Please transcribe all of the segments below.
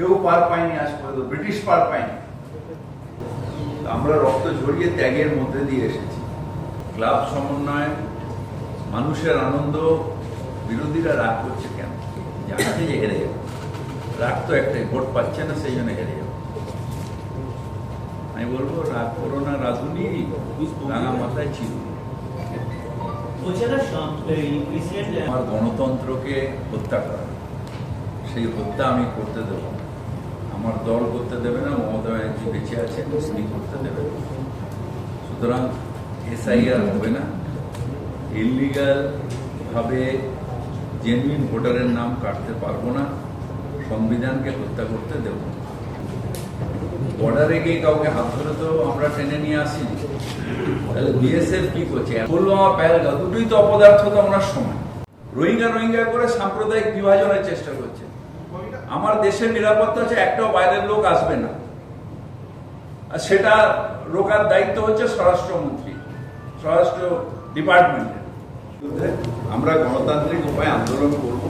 কেউ পার পায়নি আজ পর্যন্ত, ব্রিটিশ পার পায়নি। আমরা রক্ত ঝরিয়ে ত্যাগের মধ্যে দিয়ে এসেছি। ক্লাব সমন্বয় মানুষের আনন্দ বিরোধীরা রাগ করছে কেন? জানাচ্ছে যে হেরে যাবে। রাগ তো একটাই, ভোট পাচ্ছে না, সেই জন্য হেরে যাবে। আমি বলব, রাগ করো না রাধুনি, রাঙা মাথায় ছিল। আমার গণতন্ত্রকে হত্যা করা। সেই হত্যা আমি করতে দেব। আমার দল করতে দেবে না, মমতা ব্যানার্জি বেঁচে আছেন তিনি করতে দেবে সুতরাং এসআইআর হবে না। ইলিগাল ভাবে জেনুইন ভোটারের নাম কাটতে পারব না, সংবিধানকে হত্যা করতে দেব। বর্ডারে গিয়ে কাউকে হাত ধরে তো আমরা টেনে নিয়ে আসিনি। তাহলে বিএসএফ কি করছে? পুলওয়ামা পেহেলগাঁও দুটোই তো অপদার্থতা ওনার সময়। রোহিঙ্গা রোহিঙ্গা করে সাম্প্রদায়িক বিভাজনের চেষ্টা করছে। আমার দেশের নিরাপত্তা হচ্ছে একটাও বাইরের লোক আসবে না। আর সেটা রোকার দায়িত্ব হচ্ছে স্বরাষ্ট্রমন্ত্রী, স্বরাষ্ট্র ডিপার্টমেন্টের আমরা গণতান্ত্রিক উপায়ে আন্দোলন করব।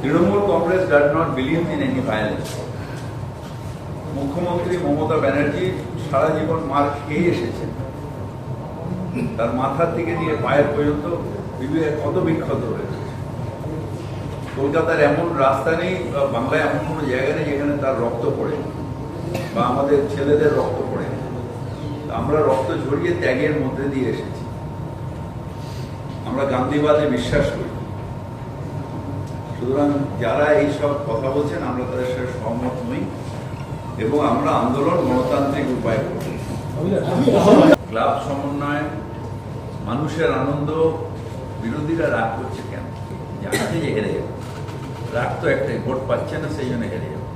Trinamool Congress does not believe in any violence মুখ্যমন্ত্রী মমতা ব্যানার্জি সারা জীবন মার খেয়ে এসেছেন। তার মাথার থেকে নিয়ে পায়ের পর্যন্ত বিবেক কত বিক্ষত হয়েছে। কলকাতার এমন রাস্তা নেই বাংলায় এমন কোনো জায়গা নেই যেখানে তার রক্ত পড়ে বা আমাদের ছেলেদের রক্ত পড়ে আমরা রক্ত ঝরিয়ে ত্যাগের মধ্যে দিয়ে এসেছি। আমরা গান্ধীবাদে বিশ্বাস করি। সুতরাং যারা এই সব কথা বলছেন, আমরা তাদের সাথে সহমত নই এবং আমরা আন্দোলন গণতান্ত্রিক উপায় করব। ক্লাব সমন্বয়, মানুষের আনন্দ বিরোধীরা রাগ করছে কেন? জানাচ্ছে যে হেরে যাবে। রাগ তো একটাই ভোট পাচ্ছে না সেই জন্য হেরে যাবে।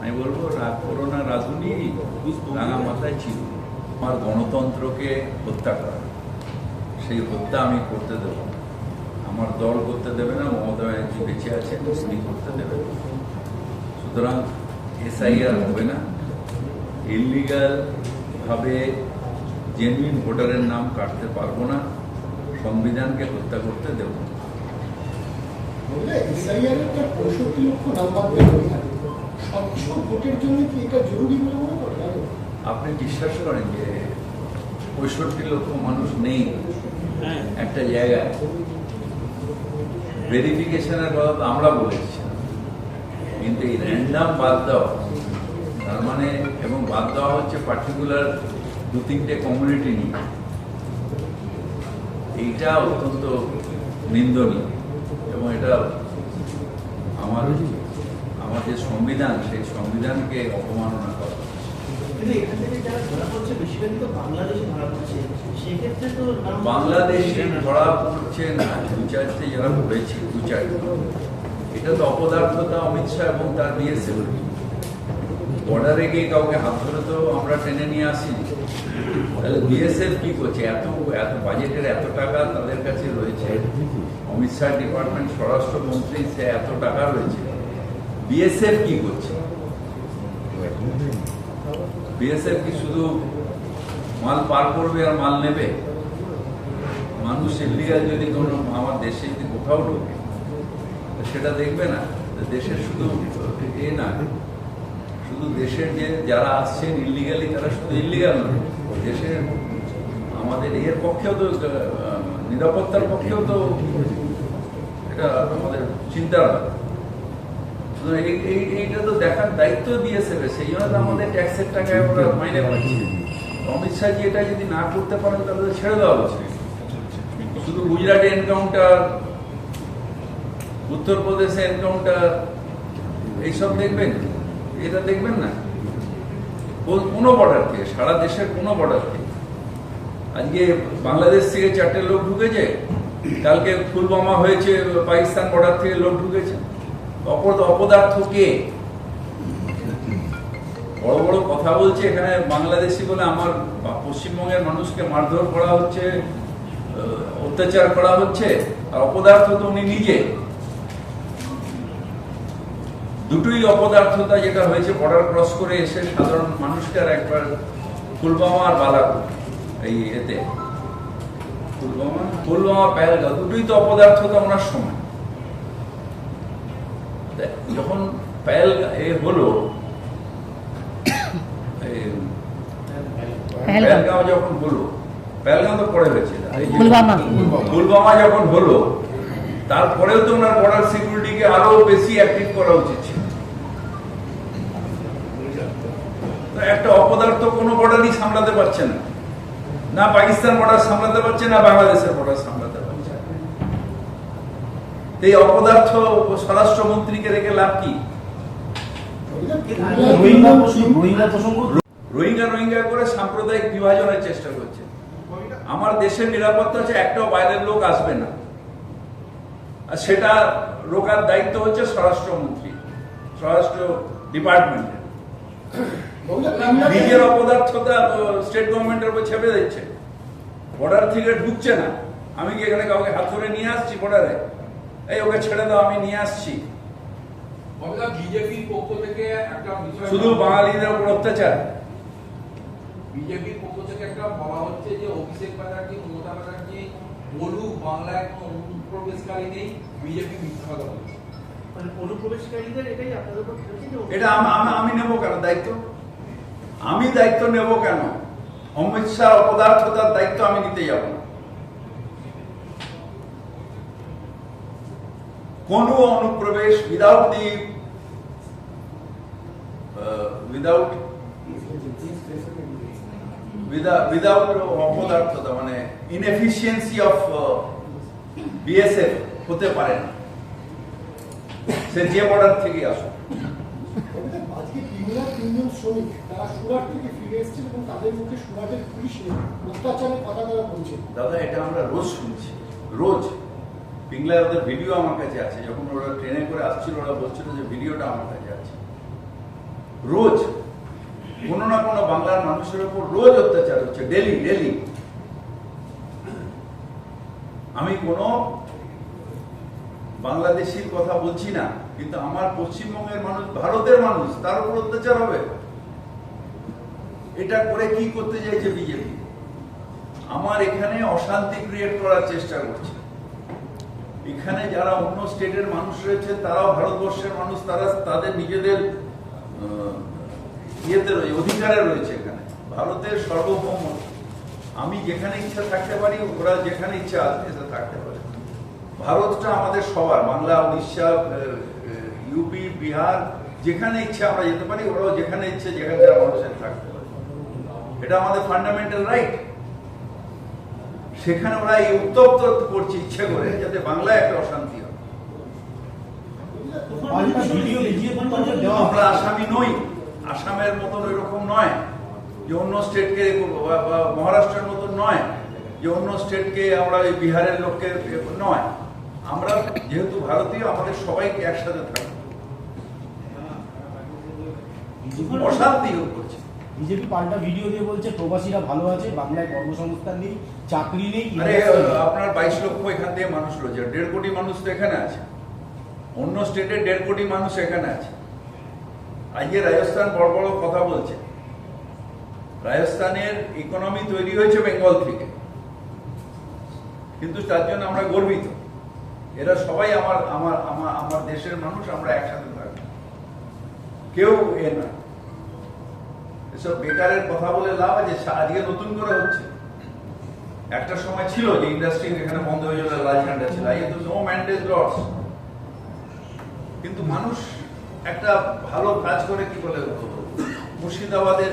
আমি বলব রাগ করো না রাধুনি রাঙা মাথায় ছিল। আমার গণতন্ত্রকে হত্যা করা। সেই হত্যা আমি করতে দেব আমার দল করতে দেবে না মমতা ব্যানার্জি বেঁচে আছেন তিনি করতে দেবে। সুতরাং এসআইআর হবে না। ইলিগাল ভাবে জেনুইন ভোটারের নাম কাটতে পারব না। সংবিধানকে হত্যা করতে দেব না। বললে একটা পঁয়ষট্টি লক্ষ নাম্বার বের থাকে। স্বচ্ছ ভোটের জন্য কি এটা জরুরি বলে মনে করেন? আপনি বিশ্বাস করেন যে পঁয়ষট্টি লক্ষ মানুষ নেই হ্যাঁ। একটা জায়গায়? ভেরিফিকেশনের কথা তো আমরা বলেছি। কিন্তু এই র্যান্ডাম বাদ দেওয়া তার মানে এবং বাদ দেওয়া হচ্ছে পার্টিকুলার দু তিনটে কমিউনিটি নিয়ে। এইটা অত্যন্ত নিন্দনীয়। এবং এটা আমার আমার যে সংবিধান সেই সংবিধানকে অপমাননা করা বাংলাদেশে ধরা পড়ছে। না দু চারটে যারা পড়েছে দু চারটে এটা তো অপদার্থতা অমিত শাহ এবং তার বিএসএফ বর্ডারে গিয়ে কাউকে হাত ধরে তো আমরা টেনে নিয়ে আসিনি। বিএসএফ কি করছে? এত এত বাজেটের এত টাকা তাদের কাছে রয়েছে। অমিত শাহ ডিপার্টমেন্ট স্বরাষ্ট্রমন্ত্রী, সে এত টাকা রয়েছে। বিএসএফ কি করছে? বিএসএফ কি শুধু মাল পার করবে আর মাল নেবে? মানুষ ইলিগাল যদি কোনো আমার দেশে যদি কোথাও ঢোকে সেটা দেখবে না। দেশের শুধু এ না, শুধু দেশের যে যারা আসছেন ইলিগালি তারা শুধু ইলিগাল নয়। দেশের আমাদের এর পক্ষেও তো নিরাপত্তার পক্ষেও তো এটা আমাদের চিন্তার এই- এই- এইটা তো দেখার দায়িত্ব দিয়েছে সেই জন্য আমাদের ট্যাক্সের টাকায় আমরা মাইনে পাচ্ছি অমিত শাহজি এটা যদি না করতে পারেন তাহলে ছেড়ে দেওয়া উচিত শুধু গুজরাটে এনকাউন্টার উত্তরপ্রদেশে এনকাউন্টার এইসব দেখবেন? এটা দেখবেন না? কোন- কোনো বর্ডার থেকে সারা দেশের কোনো বর্ডার থেকে আজকে বাংলাদেশ থেকে চারটে লোক ঢুকেছে, কালকে ফুলবামা হয়েছে, পাকিস্তান বর্ডার থেকে লোক ঢুকেছে। অপদার্থ কে? বড় বড় কথা বলছে, এখানে বাংলাদেশি বলে আমার পশ্চিমবঙ্গের মানুষকে মারধর করা হচ্ছে অত্যাচার করা হচ্ছে, আর অপদার্থ তো উনি নিজে। দুটোই অপদার্থতা যেটা হয়েছে বর্ডার ক্রস করে এসে সাধারণ মানুষকে আর একবার পুলওয়ামা আর বালাকোট এই এতে। পুলওয়ামা পুলওয়ামা পেহেলগাঁও দুটোই তো অপদার্থতা ওনার সময়। যখন প্যাল এ হলো এই পেহেলগাঁও। যখন হলো তো পরে হয়েছে। পুলওয়ামা। যখন হলো তারপরেও তো ওনার বর্ডার সিকিউরিটিকে আরও বেশি অ্যাক্টিভ করা উচিত ছিল তো একটা অপদার্থ কোনো বর্ডারই সামলাতে পারছে না। না পাকিস্তান বর্ডার সামলাতে পারছে না বাংলাদেশের বর্ডার সামলাতে পারছে। এই অপদার্থ স্বরাষ্ট্রমন্ত্রীকে রেখে লাভ কি? রোহিঙ্গা রোহিঙ্গা করে সাম্প্রদায়িক বিভাজনের চেষ্টা করছে। আমার দেশের নিরাপত্তা হচ্ছে একটাও বাইরের লোক আসবে না। আর সেটা রোকার দায়িত্ব হচ্ছে স্বরাষ্ট্রমন্ত্রী স্বরাষ্ট্র ডিপার্টমেন্টের। নিজের অপদার্থতা স্টেট গভর্নমেন্টের উপর ছেপে দিচ্ছে। বর্ডার থেকে ঢুকছে না। আমি কি এখানে কাউকে হাত ধরে নিয়ে আসছি বর্ডারে এই ওকে ছেড়ে দাও আমি নিয়ে আসছি। বিজেপির পক্ষ থেকে একটা বিষয় শুধু বাঙালিদের উপর অত্যাচার। বিজেপির পক্ষ থেকে একটা বলা হচ্ছে যে অভিষেক ব্যানার্জি মমতা ব্যানার্জি বলুক বাংলায় কোনো অনুপ্রবেশকারী নেই বিজেপি মিথ্যা কথা বলছে। মানে অনুপ্রবেশকারীদের এটাই আপনাদের উপর ফেলছে এটা আমি নেব কেন? দায়িত্ব? আমি দায়িত্ব নেব কেন? অমিত শাহ অপদার্থতার দায়িত্ব আমি নিতে যাব না। কোন অনুপ্রবেশ উইদাউট দি উইদাউট উইদাউট অপদার্থতা মানে ইনএফিসিয়েন্সি অফ বিএসএফ হতে পারে না। সে যে বর্ডার থেকে আসুক। আজকে তিনজন শ্রমিক, তারা সুরাট থেকে ফিরে এসেছেন এবং তাদের সুরাটের পুলিশের অত্যাচারের কথা তারা বলছেন। দাদা, এটা আমরা রোজ শুনছি। রোজ। ভিডিও আমার কাছে আছে। যখন ওরা ট্রেনে করে আসছিল, ওরা বলছিল যে ভিডিওটা আমার কাছে আছে। রোজ। কোনো না কোনো বাংলার মানুষের উপর রোজ অত্যাচার হচ্ছে, ডেলি ডেলি। আমি কোনো বাংলাদেশির কথা বলছি না। কিন্তু আমার পশ্চিমবঙ্গের মানুষ, ভারতের মানুষ, তার উপর অত্যাচার হবে? এটা করে কি করতে চাইছে বিজেপি? আমার এখানে অশান্তি ক্রিয়েট করার চেষ্টা করছে। এখানে যারা অন্য স্টেটের মানুষ রয়েছে, তারাও ভারতবর্ষের মানুষ, তারা তাদের নিজেদের ইয়েতে রয়েছে অধিকারে রয়েছে এখানে। ভারতের সর্বভৌম। আমি যেখানে ইচ্ছা থাকতে পারি, ওরা যেখানে ইচ্ছা এসে থাকতে পারে। ভারতটা আমাদের সবার, বাংলা, উড়িষ্যা ইউপি বিহার, যেখানে ইচ্ছা আমরা যেতে পারি, ওরাও যেখানে ইচ্ছে যেখানকার মানুষের থাকতে পারে। এটা আমাদের ফান্ডামেন্টাল রাইট সেখানে ওরা এই উত্তপ্ত করছে ইচ্ছে করে, যাতে বাংলায় একটা অশান্তি হয়। আমরা আসামি নই। আসামের মতন এরকম নয় যে অন্য স্টেটকে মহারাষ্ট্রের মতন নয় যে অন্য স্টেটকে আমরা বিহারের লোককে নয়। আমরা যেহেতু ভারতীয়, আমাদের সবাইকে একসাথে থাকব করছে। বিজেপি পাল্টা ভিডিও দিয়ে বলছে প্রবাসীরা ভালো আছে বাংলায় কর্মসংস্থান নেই চাকরি নেই আপনার বাইশ লক্ষ এখান থেকে মানুষ রয়েছে দেড় কোটি মানুষ তো এখানে আছে। অন্য স্টেটে দেড় কোটি মানুষ এখানে আছে। আজকে রাজস্থান বড় বড় কথা বলছে। রাজস্থানের ইকোনমি তৈরি হয়েছে বেঙ্গল থেকে। কিন্তু তার জন্য আমরা গর্বিত। এরা সবাই আমার আমার আমার দেশের মানুষ আমরা একসাথে থাকব। কেউ এ না। এসব বেকারের কথা বলে লাভ আছে আজকে নতুন করে হচ্ছে। একটা সময় ছিল যে ইন্ডাস্ট্রি এখানে বন্ধ হয়ে যাবে ছিল নো ম্যান্ডেজ লস কিন্তু মানুষ একটা ভালো কাজ করে কি বলে মুর্শিদাবাদের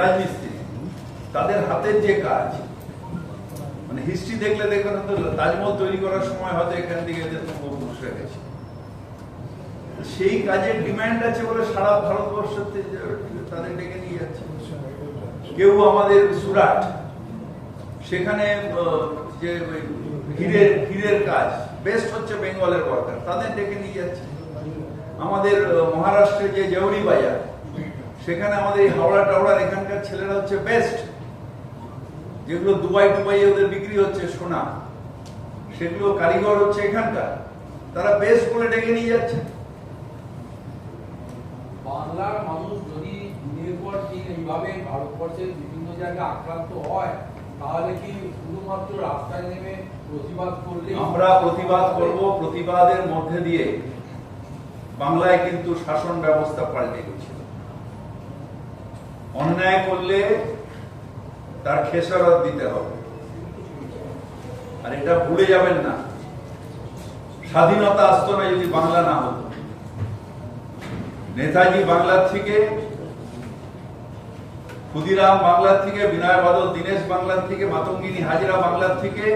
রাজমিস্ত্রি, তাদের হাতের যে কাজ মানে হিস্ট্রি দেখলে দেখবেন তাজমহল তৈরি করার সময় হয়তো এখান থেকে হয়ে গেছে সেই কাজের ডিমান্ড আছে বলে সারা ভারতবর্ষ তাদের ডেকে নিয়ে যাচ্ছে। কেউ আমাদের সুরাট সেখানে যে হীরের হীরের কাজ বেস্ট হচ্ছে বেঙ্গলের ওয়ার্কার তাদের ডেকে নিয়ে যাচ্ছে। আমাদের আহ, মহারাষ্ট্রে যে জৌরি বাজার সেখানে আমাদের এই হাওড়া টাওড়ার এখানকার ছেলেরা হচ্ছে বেস্ট যেগুলো দুবাই দুবাই ওদের বিক্রি হচ্ছে সোনা সেগুলো কারিগর হচ্ছে এখানকার। তারা বেস্ট বলে ডেকে নিয়ে যাচ্ছে। বাংলার মানুষ যদি দিনের পর দিন এইভাবে ভারতবর্ষের বিভিন্ন জায়গায় আক্রান্ত হয় তাহলে কি শুধুমাত্র রাস্তায় নেমে প্রতিবাদ করলে আমরা প্রতিবাদ করব প্রতিবাদের মধ্যে দিয়ে। বাংলায় কিন্তু শাসন ব্যবস্থা পাল্টে গেছে। অন্যায় করলে তার খেসারত দিতে হবে। আর এটা ভুলে যাবেন না। স্বাধীনতা আসতো না যদি বাংলা না হতো, নেতাজি বাংলার থেকে, ক্ষুদিরাম বাংলার থেকে, বিনয় বাদল, দীনেশ বাংলার থেকে, মাতঙ্গিনী হাজিরা বাংলার থেকে,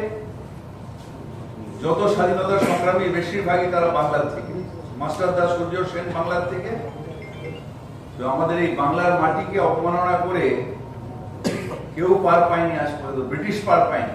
যত স্বাধীনতা সংগ্রামী বেশিরভাগই তারা বাংলার থেকে। মাস্টার দাস সূর্য সেন বাংলার থেকে। তো আমাদের এই বাংলার মাটিকে অপমাননা করে কেউ পার পায়নি আজ পর্যন্ত, ব্রিটিশ পার পায়নি।